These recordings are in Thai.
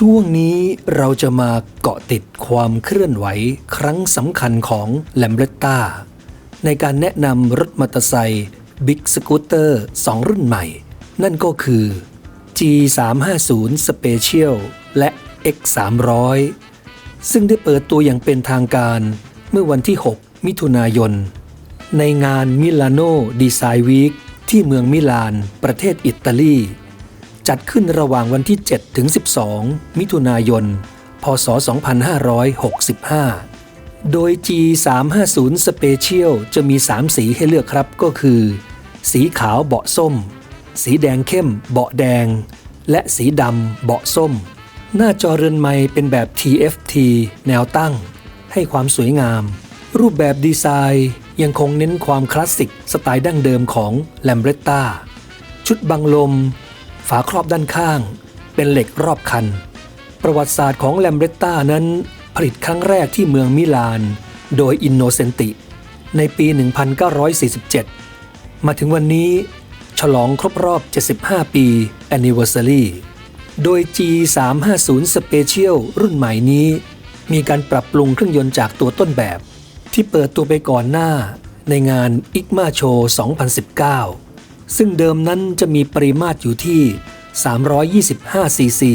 ช่วงนี้เราจะมาเกาะติดความเคลื่อนไหวครั้งสำคัญของแลมเบรตตาในการแนะนำรถมอเตอร์ไซค์บิ๊กสกูตเตอร์2รุ่นใหม่ นั่นก็คือ G350 Special และ X300 ซึ่งได้เปิดตัวอย่างเป็นทางการเมื่อวันที่ 6 มิถุนายน ในงานมิลานโนดีไซน์วีคที่เมืองมิลาน ประเทศอิตาลี จัดขึ้นระหว่างวันที่ 7 ถึง 12 มิถุนายน พศ 2565 โดย G350 Special จะมี 3 สีให้เลือกครับก็คือ สีขาวเบาะส้ม สีแดงเข้มเบาะแดง และสีดำเบาะส้ม หน้าจอเรือนไม้เป็นแบบ TFT แนวตั้ง ให้ความสวยงาม รูปแบบดีไซน์ยังคงเน้นความคลาสสิกสไตล์ดั้งเดิมของแลมเบรตตาชุดบังลม ฝาครอบด้านข้าง เป็นเหล็กรอบคัน ประวัติศาสตร์ของแลมเบรตตานั้นผลิตครั้งแรกที่เมืองมิลาน โดยอินโนเซนติ ในปี 1947 มาถึงวันนี้ ฉลองครบรอบ 75 ปี Anniversary โดย G350 Special รุ่นใหม่นี้ มีการปรับปรุงเครื่องยนต์จากตัวต้นแบบ ที่เปิดตัวไปก่อนหน้าในงาน ICMA Show 2019 ซึ่งเดิมนั้นจะมีปริมาตรอยู่ที่ 325 ซีซี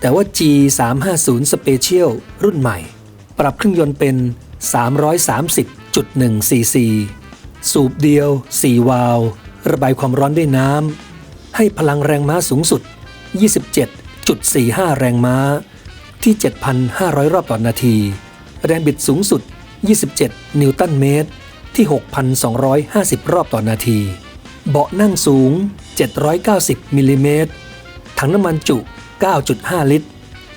แต่ว่า G350 Special รุ่นใหม่ ปรับเครื่องยนต์เป็น 330.1 ซีซี สูบเดียว 4 วาล์วระบายความร้อนด้วยน้ำ ให้พลังแรงม้าสูงสุด 27.45 แรงม้า ที่ 7,500 รอบต่อนาที แรงบิดสูงสุด 27 นิวตันเมตร ที่ 6,250 รอบต่อนาที เบาะนั่งสูง 790มิลลิเมตร ถังน้ำมันจุ 9.5 ลิตร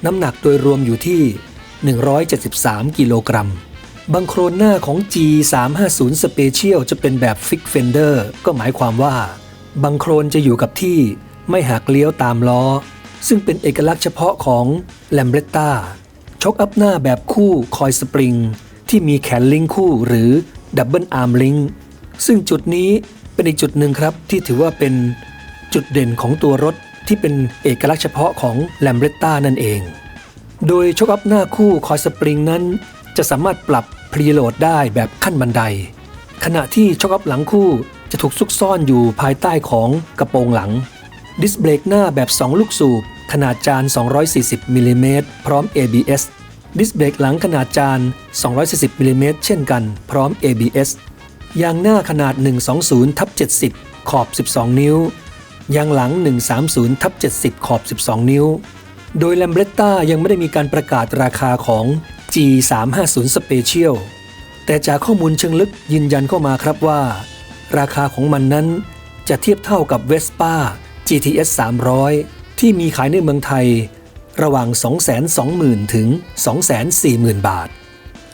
น้ำหนักโดยรวมอยู่ที่ 173 กิโลกรัม บังโครนหน้าของ G350 Special จะเป็นแบบฟิกเฟนเดอร์ก็หมายความว่า บังโครนจะอยู่กับที่ไม่หักเลี้ยวตามล้อ ซึ่งเป็นเอกลักษณ์เฉพาะของแลมเบรตตาช็อคอัพหน้าแบบคู่คอยสปริง ที่มีแขนลิงคู่หรือดับเบิลอาร์มลิงซึ่งจุดนี้ เป็นอีกจุดหนึ่งครับที่ถือว่าเป็นจุดเด่นของตัวรถที่เป็นเอกลักษณ์เฉพาะของแลมเบรตตานั่นเอง โดยช็อคอัพหน้าคู่คอยสปริงนั้น จะสามารถปรับพรีโหลดได้แบบขั้นบันได ขณะที่ช็อคอัพหลังคู่จะถูกซุกซ่อนอยู่ภายใต้ของกระโปรงหลัง ดิสเบรกหน้าแบบ 2 ลูกสูบขนาดจาน 240มิลลิเมตรพร้อม ABS ดิสเบรกหลังขนาดจาน 240มิลลิเมตรเช่นกัน พร้อม ABS ยางหน้าขนาด 120ทับ70 ขอบ 12 นิ้ว ยางหลัง 130ทับ70 ขอบ 12 นิ้ว โดย l a m b r e t t a ยังไม่ได้มีการประกาศราคาของ G350 Special แต่จากข้อมูลเชิงลึกยืนยันเข้ามาครับว่า ราคาของมันนั้นจะเทียบเท่ากับ Vespa GTS 300 ที่มีขายในเมืองไทย ระหว่าง 220,000 ถึง 240,000 บาท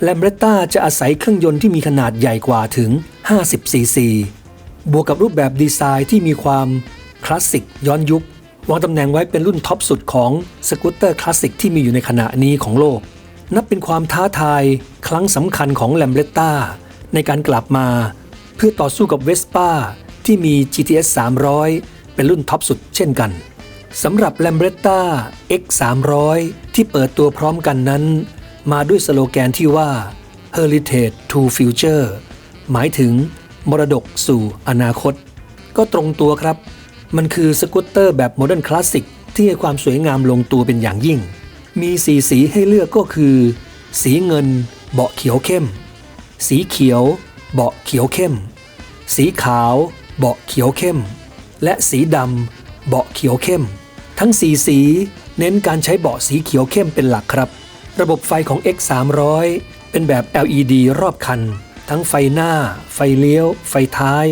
แลมเบรตตาจะอาศัยเครื่องยนต์ที่มีขนาดใหญ่กว่าถึง 50 ซีซี บวกกับรูปแบบดีไซน์ที่มีความคลาสสิกย้อนยุค วางตำแหน่งไว้เป็นรุ่นท็อปสุดของสกูตเตอร์คลาสสิกที่มีอยู่ในขณะนี้ของโลก นับเป็นความท้าทายครั้งสำคัญของแลมเบรตตาในการกลับมา เพื่อต่อสู้กับเวสป้าที่มี GTS 300 เป็นรุ่นท็อปสุดเช่นกันสำหรับ l a m b r e t t a X 300 ที่เปิดตัวพร้อมกันนั้น มาด้วยสโลแกนที่ว่า Heritage to Future หมายถึงมรดกสู่อนาคต ก็ตรงตัวครับ มันคือสกูตเตอร์แบบโมเดิร์นคลาสสิกที่ให้ความสวยงามลงตัวเป็นอย่างยิ่ง มีสีสีให้เลือกก็คือ สีเงิน เบาะเขียวเข้ม สีเขียว เบาะเขียวเข้ม สีขาว เบาะเขียวเข้ม และสีดำเบาะเขียวเข้ม ทั้งสีสี เน้นการใช้เบาะสีเขียวเข้มเป็นหลักครับ ระบบไฟของ X 300เป็นแบบ LED รอบคัน ทั้งไฟหน้า ไฟเลี้ยว ไฟท้าย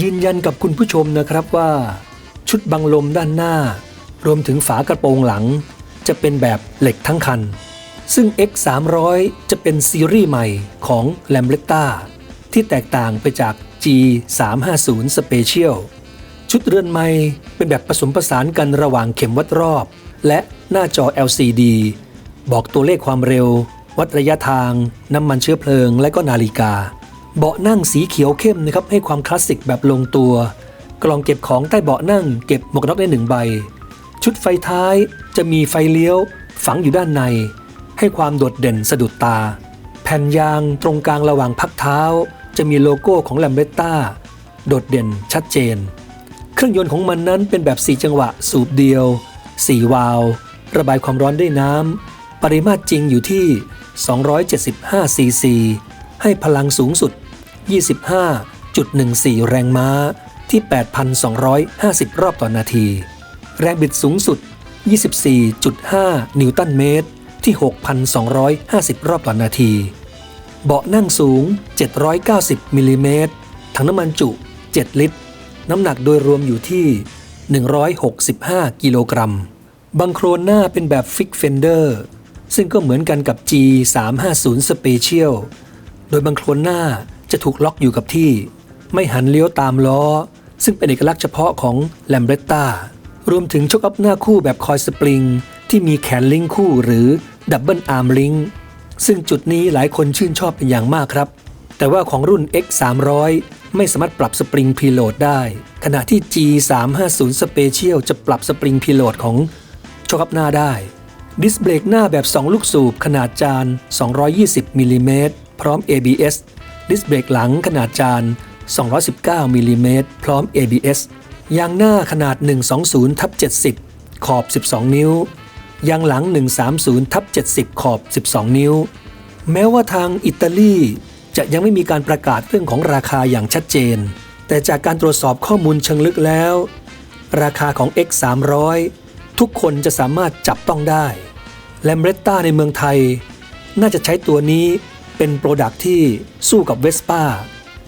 ยืนยันกับคุณผู้ชมนะครับว่า ชุดบังลมด้านหน้า รวมถึงฝากระโปรงหลัง จะเป็นแบบเหล็กทั้งคัน ซึ่ง X 300จะเป็นซีรีส์ใหม่ของ l a m b r e t t a ที่แตกต่างไปจาก G 350 Special ชุดเรือนไม้เป็นแบบผสมผสานกันระหว่างเข็มวัดรอบ และหน้าจอ LCD บอกตัวเลขความเร็ว วัดระยะทาง น้ำมันเชื้อเพลิง และก็นาฬิกา เบาะนั่งสีเขียวเข้มนะครับให้ความคลาสสิกแบบลงตัว กล่องเก็บของใต้เบาะนั่ง เก็บหมวกน็อกได้หนึ่งใบชชุดไฟท้ายจะมีไฟเลี้ยว ฝังอยู่ด้านใน ให้ความโดดเด่นสะดุดตา แผ่นยางตรงกลางระหว่างพักเท้า จะมีโลโก้ของแลมเบตตาโดดเด่นชัดเจน เครื่องยนต์ของมันนั้นเป็นแบบ 4 จังหวะสูบเดียว 4 วาล์วระบายความร้อนด้วยน้ำ ปริมาตรจริงอยู่ที่ 275 ซีซี ให้พลังสูงสุด 25.14 แรงม้าที่ 8,250 รอบต่อนาที แรงบิดสูงสุด 24.5 นิวตันเมตรที่ 6,250 รอบต่อนาที เบาะนั่งสูง 790 มิลลิเมตร ถังน้ำมันจุ 7 ลิตร น้ำหนักโดยรวมอยู่ที่ 165 กิโลกรัม บังโครนหน้าเป็นแบบฟิกเฟนเดอร์ ซึ่งก็เหมือนกันกับ G 3 5 0 Special โดยบังโครนหน้าจะถูกล็อกอยู่กับที่ ไม่หันเลี้ยวตามล้อ ซึ่งเป็นเอกลักษณ์เฉพาะของแลมเบรตตารวมถึงชกอัพหน้าคู่แบบคอยสปริง ที่มีแขนลิงคู่หรือดับเบิลอาร์มลิงซึ่งจุดนี้หลายคนชื่นชอบเป็นอย่างมากครับ แต่ว่าของรุ่น X 3 0 0ไม่สามารถปรับสปริงพีโหลดได้ ขณะที่ G 3 5 0 Special จะปรับสปริงพีโหลดของชกอัพหน้าได้ ดิสเบรกหน้าแบบ 2 ลูกสูบขนาดจาน 220มิลลิเมตรพร้อม ABS ดิสเบรกหลังขนาดจาน 219มิลลิเมตรพร้อม ABS ยางหน้าขนาด 120ทับ70 ขอบ 12 นิ้ว ยางหลัง 130ทับ70 ขอบ 12 นิ้ว แม้ว่าทางอิตาลีจะยังไม่มีการประกาศเรื่องของราคาอย่างชัดเจน แต่จากการตรวจสอบข้อมูลเชิงลึกแล้ว ราคาของ X 300 ทุกคนจะสามารถจับต้องได้ แลมเบรตตาในเมืองไทย น่าจะใช้ตัวนี้เป็นโปรดักที่สู้กับเวสป้า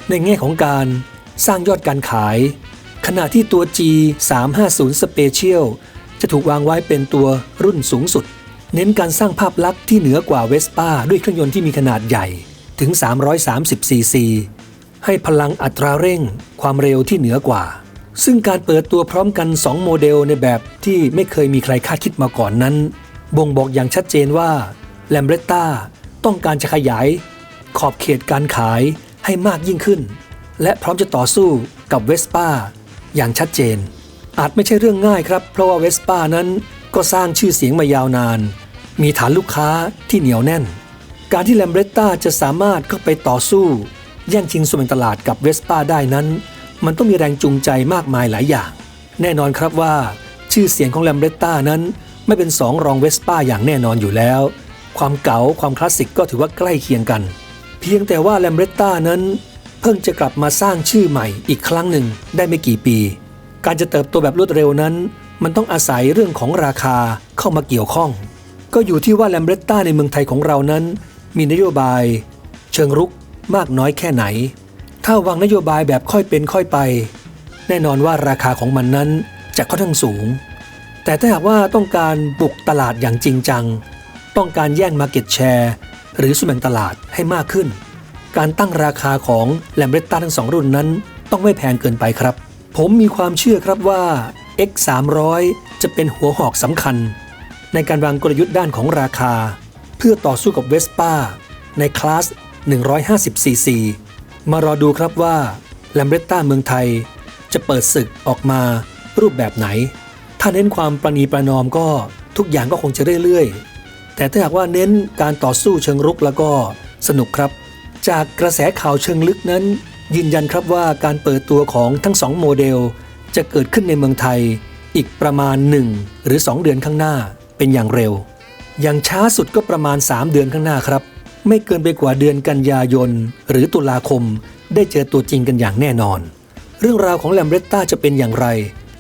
ในแง่ของการสร้างยอดการขาย ขณะที่ตัว G 3 5 0 Special จะถูกวางไว้เป็นตัวรุ่นสูงสุด เน้นการสร้างภาพลักษณ์ที่เหนือกว่าเวสป้าด้วยเครื่องยนต์ที่มีขนาดใหญ่ถึง 330 ซีซี ให้พลังอัตราเร่งความเร็วที่เหนือกว่า ซึ่งการเปิดตัวพร้อมกัน 2 โมเดลในแบบที่ไม่เคยมีใครคาดคิดมาก่อนนั้น บ่งบอกอย่างชัดเจนว่าแลมเบรตตาต้องการจะขยาย ขอบเขตการขายให้มากยิ่งขึ้น และพร้อมจะต่อสู้กับเวสป้าอย่างชัดเจน อาจไม่ใช่เรื่องง่ายครับ เพราะว่าเวสป้านั้นก็สร้างชื่อเสียงมายาวนาน มีฐานลูกค้าที่เหนียวแน่น การที่แลมเบรตตาจะสามารถเข้าไปต่อสู้ แย่งชิงส่วนแบ่งตลาดกับเวสป้าได้นั้น มันต้องมีแรงจูงใจมากมายหลายอย่าง แน่นอนครับว่า ชื่อเสียงของแลมเบรตตานั้น ไม่เป็นสองรองเวสป้าอย่างแน่นอนอยู่แล้ว ความเก๋าความคลาสสิกก็ถือว่าใกล้เคียงกัน เพียงแต่ว่าแลมเบรตตานั้น เพิ่งจะกลับมาสร้างชื่อใหม่อีกครั้งหนึ่งได้ไม่กี่ปี การจะเติบโตแบบรวดเร็วนั้น มันต้องอาศัยเรื่องของราคาเข้ามาเกี่ยวข้อง ก็อยู่ที่ว่าแลมเบรตตาในเมืองไทยของเรานั้น มีนโยบาย เชิงรุกมากน้อยแค่ไหน ถ้าวางนโยบายแบบค่อยเป็นค่อยไป แน่นอนว่าราคาของมันนั้นจะค่อนข้างสูง แต่ถ้าหากว่าต้องการบุกตลาดอย่างจริงจัง ต้องการแย่งมาเก็ตแชร์หรือส่วนแบ่งตลาดให้มากขึ้น การตั้งราคาของแลมเบรตตาทั้งสองรุ่นนั้น ต้องไม่แพงเกินไปครับ ผมมีความเชื่อครับว่า X 3 0 0จะเป็นหัวหอกสำคัญ ในการวางกลยุทธ์ด้านของราคา เพื่อต่อสู้กับเวสป้าในคลาส 150ซีซีมารอดูครับว่าแลมเบรตตาเมืองไทยจะเปิดศึกออกมารูปแบบไหน ถ้าเน้นความประนีประนอมก็ทุกอย่างก็คงจะเรื่อยๆ แต่ถ้าหากว่าเน้นการต่อสู้เชิงรุกแล้วก็สนุกครับ จากกระแสข่าวเชิงลึกนั้น ยืนยันครับว่าการเปิดตัวของทั้งสองโมเดล จะเกิดขึ้นในเมืองไทย อีกประมาณ 1 หรือ 2 เดือนข้างหน้าเป็นอย่างเร็ว อย่างช้าสุดก็ประมาณ 3 เดือนข้างหน้าครับ ไม่เกินไปกว่าเดือนกันยายน หรือตุลาคม ได้เจอตัวจริงกันอย่างแน่นอน เรื่องราวของแลมเบรตตาจะเป็นอย่างไร